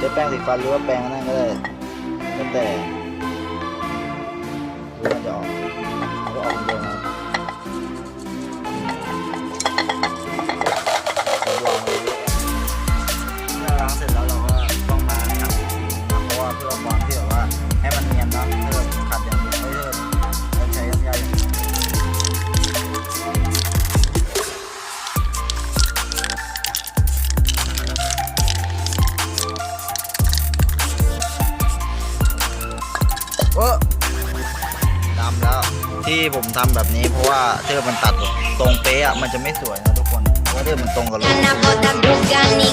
ใช้แป้งสีฟันหรือว่าแป้งนั่นก็ได้แล้วแต่มันจะออก ทำแบบนี้เพราะว่าถ้าเกิดมันตัดตรงเป๊ะมันจะไม่สวยนะทุกคนเพราะว่าถ้าเกิดมันตรงกับรถ Gana bota Bugani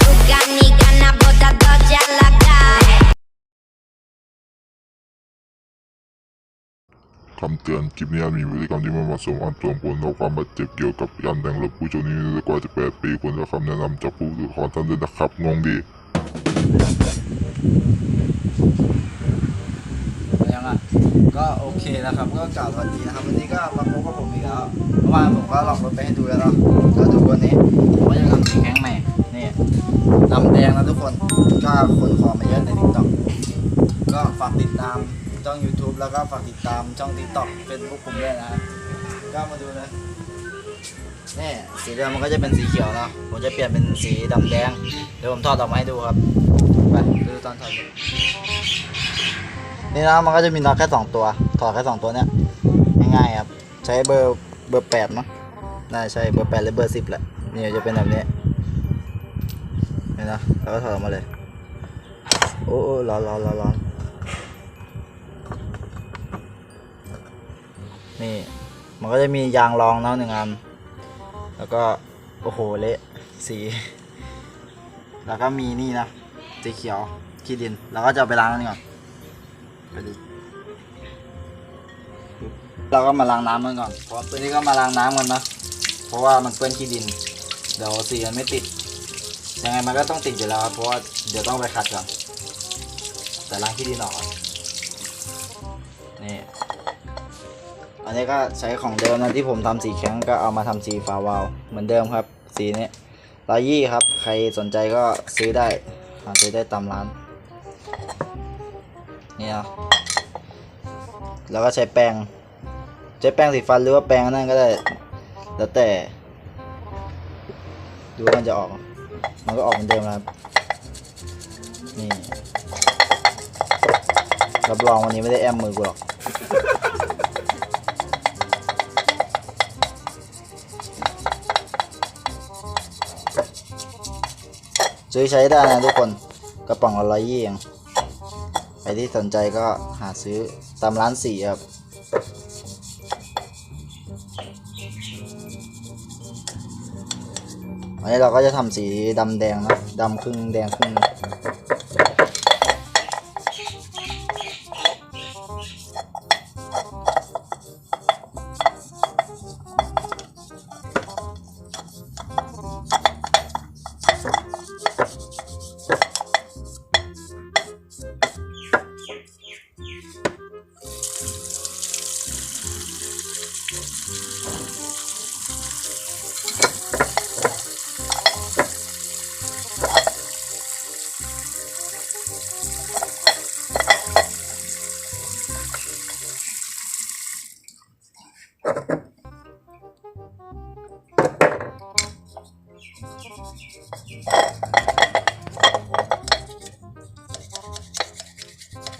Bugani gana bota Doja Laga คำเตือนคลิปนี้มีพฤติกรรมที่ไม่เหมาะสมอาจส่งผลต่อความบาดเจ็บเกี่ยวกับการแต่งรถผู้ชมนี้กว่าจะ8ปีควรจะคำแนะนำจากผู้ถือครองท่านด้วยนะครับงงดี ยังอะก็โอเคนะครับก็กล่าวสวัสดีนะครับวันนี้ก็มาพบกับผมอีกแล้วเมื่อวานผมก็ลองรถไปให้ดูแล้วเนาะก็ดูวันนี้ผมก็จะทำสีแข็งใหม่นี่ดำแดงนะทุกคนก็คนขอมาเยอะในทิกตอกก็ฝากติดตามช่อง YouTube แล้วก็ฝากติดตามช่อง TikTok Facebook ผมด้วยนะครับก็มาดูนะนี่สีเดิมมันก็จะเป็นสีเขียวเนาะผมจะเปลี่ยนเป็นสีดำแดงเดี๋ยวผมถอดออกมาให้ดูครับ ดูตอนถอดนี่นะมันก็จะมีน็อตแค่สองตัว ถอดแค่สองตัวเนี้ยง่ายๆครับ ใช้เบอร์เบอร์แปดมั้งน่าจะใช่เบอร์แปดหรือเบอร์สิบแหละนี่จะเป็นแบบนี้นี่นะแล้วก็ถอดมาเลย โอ้โอ้ร้อนร้อนร้อนร้อนนี่มันก็จะมียางรองเนาะหนึ่งอัน แล้วก็ โอ้โห เละ สี แล้วก็มีนี่นะ สีเขียวขี้ดินแล้วก็จะเอาไปล้างนั่นก่อนไปดิเราก็มาล้างน้ำมันก่อนเพราะตัวนี้ก็มาล้างน้ำกันนะเพราะว่ามันเปื้อนขี้ดิน เดี๋ยวสีมันไม่ติด ยังไงมันก็ต้องติดอยู่แล้วครับเพราะว่าเดี๋ยวต้องไปขัดก่อนแต่ล้างขี้ดินออกก่อนนี่อันนี้ก็ใช้ของเดิมนะที่ผมทำสีแข็งก็เอามาทำสีฟ้าวาวเหมือนเดิมครับ สีนี้ร้อยยี่ครับ ใครสนใจก็ซื้อได้าซื้อได้ตามร้านนี่นะแล้วก็ใช้แป้งใช้แป้งสีฟันหรือว่าแป้งนั่นก็ได้ แล้วแต่ ดูว่ามันจะออก มันก็ออกเหมือนเดิมครับ นี่รับรองวันนี้ไม่ได้แอมมือกูหรอก ซื้อใช้ได้นะทุกคนกระป๋องละร้อยยี่เองใครที่สนใจก็หาซื้อตามร้านสีครับอันนี้เราก็จะทำสีดำแดงนะดำครึ่งแดงครึ่ง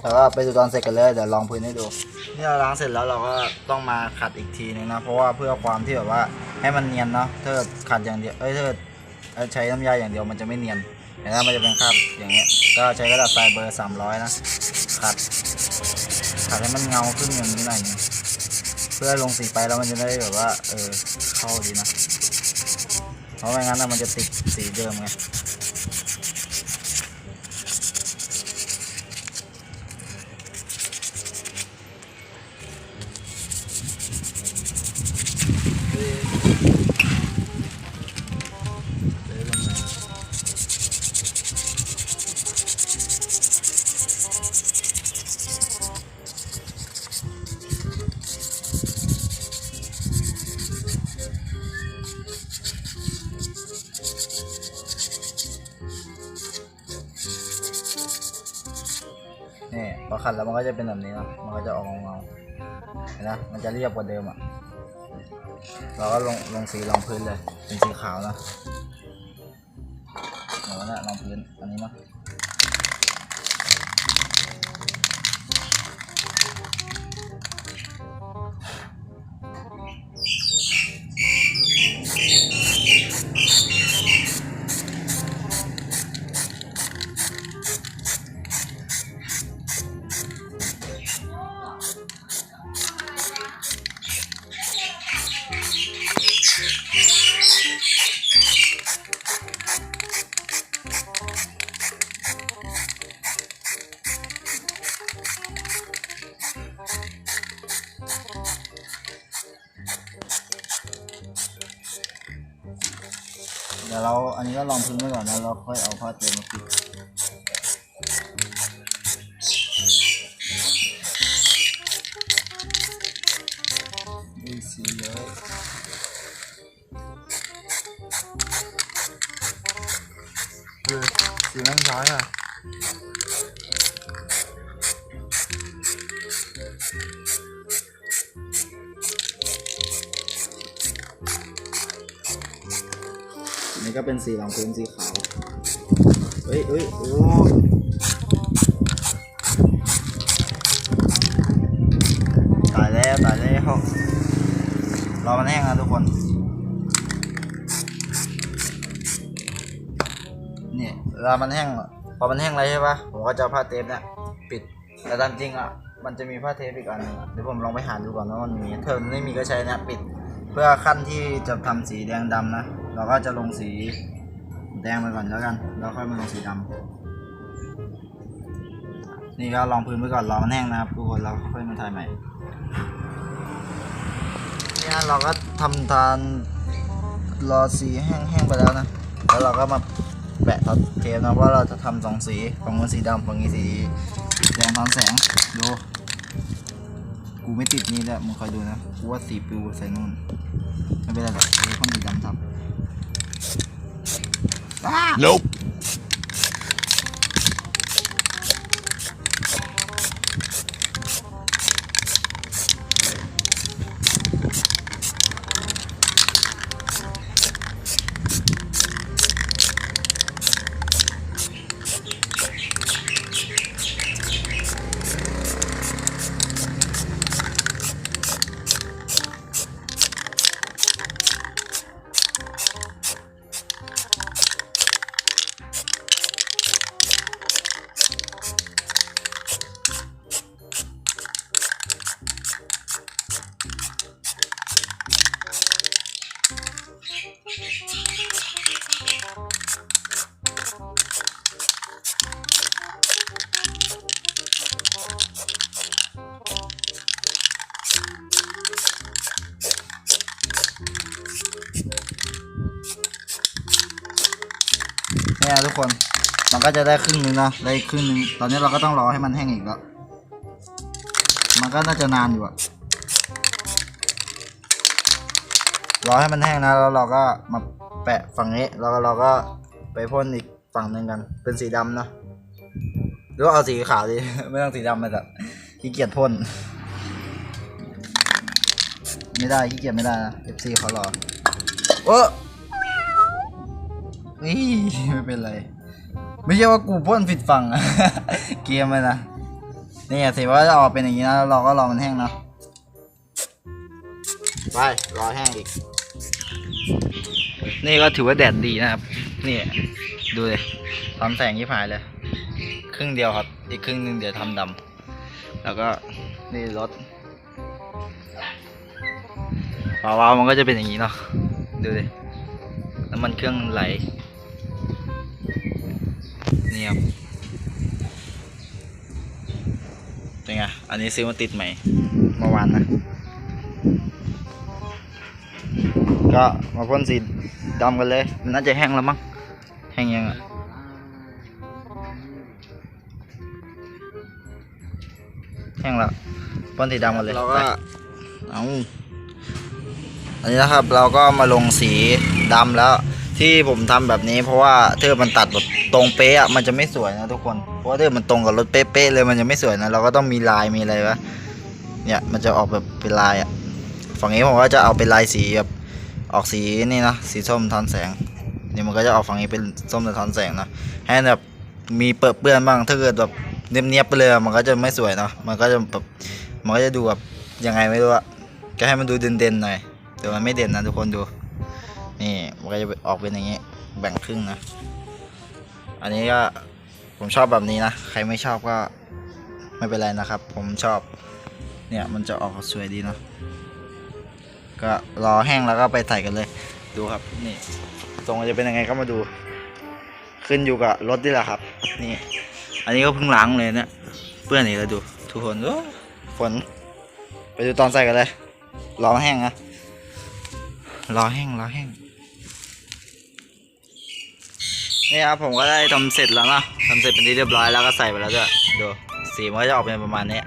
แล้วก็ไปดูตอนเสร็จกันเลยเดี๋ยวลองพื้นให้ดูนี่เราล้างเสร็จแล้วเราก็ต้องมาขัดอีกทีนึงนะเพราะว่าเพื่อความที่แบบว่าให้มันเนียนเนาะถ้าขัดอย่างเดียวเอ้ยถ้าใช้น้ำยาอย่างเดียวมันจะไม่เนียนเห็นไหมมันจะเป็นคราบอย่างเงี้ยก็ใช้กระดาษทรายเบอร์ 300 นะขัดขัดให้มันเงาขึ้นอย่างนี้หน่อยเพื่อลงสีไปแล้วมันจะได้แบบว่าเออเข้าดีนะเพราะไม่งั้นมันจะติดสีเดิมไง ขัดแล้วมันก็จะเป็นแบบนี้นะมันก็จะออกเงาๆเห็นะมันจะเรียบกว่าเดิมอะ เราก็ลงลงสีรองพื้นเลย เป็นสีขาวนะเดี๋ยวนะรองพื้นอันนี้มั้ง เดี๋ยวเราอันนี้ก็ลองพื้นไว้ก่อนนะเราค่อยเอาผ้าเต็มมาปิดดีสีเยอะดูสีแม่งช้อยอะ ก็เป็นสีรองพื้นสีขาวเฮ้ยเฮ้ยโอ้ตายแล้วตายแล้วรอมันแห้งนะทุกคนเนี่ยเวลามันแห้งพอมันแห้งแล้วใช่ปะผมก็จะผ้าเทปเนี่ยปิดแต่ตามจริงอะมันจะมีผ้าเทปอีกอันนึงเดี๋ยวผมลองไปหาดูก่อนว่ามันมีเทอมไม่มีก็ใช้เนี่ยปิด เพื่อขั้นที่จะทำสีแดงดำนะ เราก็จะลงสีแดงไปก่อนแล้วกัน แล้วค่อยมาลงสีดำนี่ก็ลองพื้นไปก่อนรอมันแห้งนะครับทุกคนแล้วค่อยมาถ่ายใหม่เนี่ยเราก็ทำทานรอสีแห้งๆไปแล้วนะ แล้วเราก็มาแปะท็อปเทปนะว่าเราจะทำสองสีฝั่งนู้นสีดำฝั่งนี้สีแดงทอนแสงดูกูไม่ติดนี่แหละมึงคอยดูนะกูว่าสีปิวใส่นู่นไม่เป็นไรหรอกเดี๋ยวคนสีดำทำอ้า Nope ทุกคน มันก็จะได้ครึ่งหนึงเนาะได้ครึ่งหนึงตอนนี้เราก็ต้องรอให้มันแห้งอีกแล้ว มันก็น่าจะนานอยู่อะรอให้มันแห้งนะแล้วเราก็มาแปะฝั่งนี้แล้วเราก็ไปพ่นอีกฝั่งหนึ่งกัน เป็นสีดำเนาะหรือว่าเอาสีขาวดิไม่ต้องสีดำมาสัตว์ขี้เกียจพ่นไม่ได้ขี้เกียจไม่ได้นะ FC เขารอโอ้ นี่ไม่เป็นไร ไม่ใช่ว่ากูพ่นผิดฝั่ง เกมเลยนะนี่สิว่าจะออกเป็นอย่างนี้นะล้วเราก็รอมันแห้งเนาะไปรอแห้งอีก นี่ก็ถือว่าแดดดีนะครับ นี่ดูเลยทำแสงยี่ผายเลย ครึ่งเดียวครับ อีกครึ่งหนึ่งเดี๋ยวทำดำแล้วก็นี่รถวาวๆมันก็จะเป็นอย่างนี้เนาะดูดิน้ำมันเครื่องไหล นี่ครับเป็นไง อันนี้ซื้อมาติดใหม่เมื่อวานนะ ก็มาพ่นสีดำกันเลยมันน่าจะแห้งแล้วมั้ง แห้งยังอะแห้งแล้วพ่นสีดำกันเลยเราก็เอาอันนี้นะครับเราก็มาลงสีดำแล้วที่ผมทำแบบนี้เพราะว่าเทอร์มันตัดแบบ ตรงเป๊ะอะมันจะไม่สวยนะทุกคน เพราะว่าถ้ามันตรงกับรถเป๊ะๆเลยมันจะไม่สวยนะ เราก็ต้องมีลายมีอะไรวะ เนี่ยมันจะออกแบบเป็นลายอะฝั่งนี้ผมก็จะเอาเป็นลายสีแบบออกสีนี่นะสีส้มทอนแสง นี่มันก็จะออกฝั่งนี้เป็นส้มสะท้อนแสงนะให้แบบมีเปื้อนเปื้อนบ้างถ้าเกิดแบบเนียบๆไปเลยมันก็จะไม่สวยเนาะมันก็จะแบบมันก็จะดูแบบยังไงไม่รู้อะก็ให้มันดูเด่นๆหน่อยแต่มันไม่เด่นนะทุกคนดู นี่มันก็จะออกเป็นอย่างนี้แบ่งครึ่งนะ อันนี้ก็ผมชอบแบบนี้นะ ใครไม่ชอบก็ไม่เป็นไรนะครับ ผมชอบ เนี่ยมันจะออกสวยดีเนาะ ก็รอแห้งแล้วก็ไปใส่กันเลย ดูครับ นี่ทรงมันจะเป็นยังไงก็มาดู ขึ้นอยู่กับรถนี่แหละครับ นี่ อันนี้ก็เพิ่งล้างเลยเนี่ย เปื้อนอีกแล้วดู ทุกคนโอ้ฝน ไปดูตอนใส่กันเลย รอแห้งนะ รอแห้ง รอแห้ง นี่ครับผมก็ได้ทำเสร็จแล้วนะทำเสร็จเป็นที่เรียบร้อยแล้วก็ใส่ไปแล้วด้วยดูสีมันก็จะออกเป็นประมาณนี้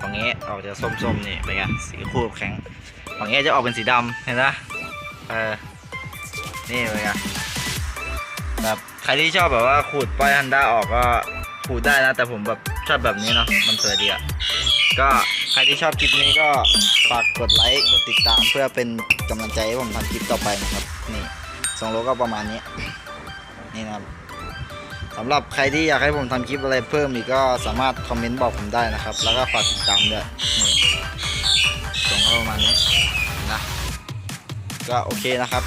ฝั่งนี้ออกจะส้มๆนี่เป็นไงสีคูบแข็งฝั่งนี้จะออกเป็นสีดำเห็นไหมเออนี่เป็นไงแบบใครที่ชอบแบบว่าขูดป้ายฮันด้าออกก็ขูดได้นะ แต่ผมแบบชอบแบบนี้เนาะมันสวยดีอะก็ใครที่ชอบคลิปนี้ก็ฝากกดไลค์กดติดตามเพื่อเป็นกำลังใจให้ผมทำคลิปต่อไปนะครับนี่ทรงโลก็ประมาณนี้ นี่นะครับสำหรับใครที่อยากให้ผมทำคลิปอะไรเพิ่มอีกก็สามารถคอมเมนต์บอกผมได้นะครับ แล้วก็ฝากติดตามด้วยนี่ส่งเข้าประมาณนี้นะก็โอเคนะครับ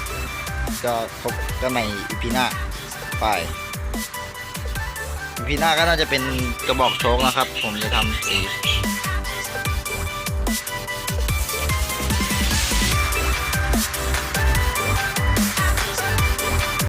ก็พบกันใหม่อีพีหน้าไปอีพีหน้าก็น่าจะเป็นกระบอกโชคนะครับ ผมจะทำสี